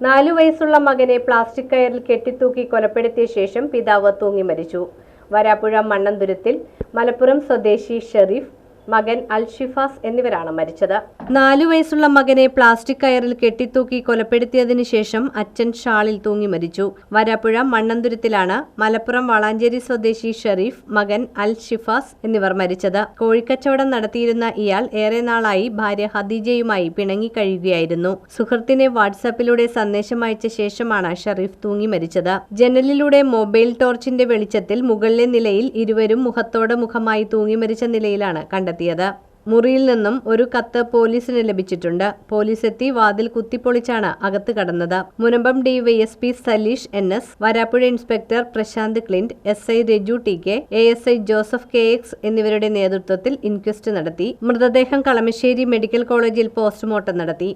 നാലു വയസ്സുള്ള മകനെ പ്ലാസ്റ്റിക് കയറിൽ കെട്ടിത്തൂക്കി കൊലപ്പെടുത്തിയ ശേഷം പിതാവ് തൂങ്ങി മരിച്ചു വരാപ്പുഴ മണ്ണന്തുരത്തിൽ മലപ്പുറം സ്വദേശി ഷെറീഫ് മകൻ അൽഷിഫാസ് എന്നിവരാണ് മരിച്ചത്. നാലു വയസ്സുള്ള മകനെ പ്ലാസ്റ്റിക് കയറിൽ കെട്ടിത്തൂക്കി കൊലപ്പെടുത്തിയതിനു ശേഷം അച്ഛൻ ഷാളിൽ തൂങ്ങി മരിച്ചു. വരാപ്പുഴ മണ്ണന്തുരത്തിലാണ് മലപ്പുറം വളാഞ്ചേരി സ്വദേശി ഷെറീഫ് മകൻ അൽഷിഫാസ് എന്നിവർ മരിച്ചത്. കോഴിക്കച്ചവടം നടത്തിയിരുന്ന ഇയാൾ ഏറെ നാളായി ഭാര്യ ഹദീജയുമായി പിണങ്ങി കഴിയുകയായിരുന്നു. സുഹൃത്തിനെ വാട്സാപ്പിലൂടെ സന്ദേശം അയച്ച ശേഷമാണ് ഷെറീഫ് തൂങ്ങി മരിച്ചത്. ജനലിലൂടെ മൊബൈൽ ടോർച്ചിന്റെ വെളിച്ചത്തിൽ മുകളിലെ നിലയിൽ ഇരുവരും മുഖത്തോട് മുഖമായി തൂങ്ങി മരിച്ച നിലയിലാണ് കണ്ടെത്തിയത്. മുറിയിൽ നിന്നും ഒരു കത്ത് പോലീസിന് ലഭിച്ചിട്ടുണ്ട്. പോലീസ് എത്തി വാതിൽ കുത്തിപ്പൊളിച്ചാണ് അകത്ത് കടന്നത്. Munambam D Y S P Saleesh N S Varapuzha inspector Prashanth Clint S I Raju T K A S I Joseph K X എന്നിവരുടെ നേതൃത്വത്തിൽ ഇൻക്വസ്റ്റ് നടത്തി. മൃതദേഹം കളമശ്ശേരി മെഡിക്കൽ കോളേജിൽ പോസ്റ്റ്മോർട്ടം നടത്തി.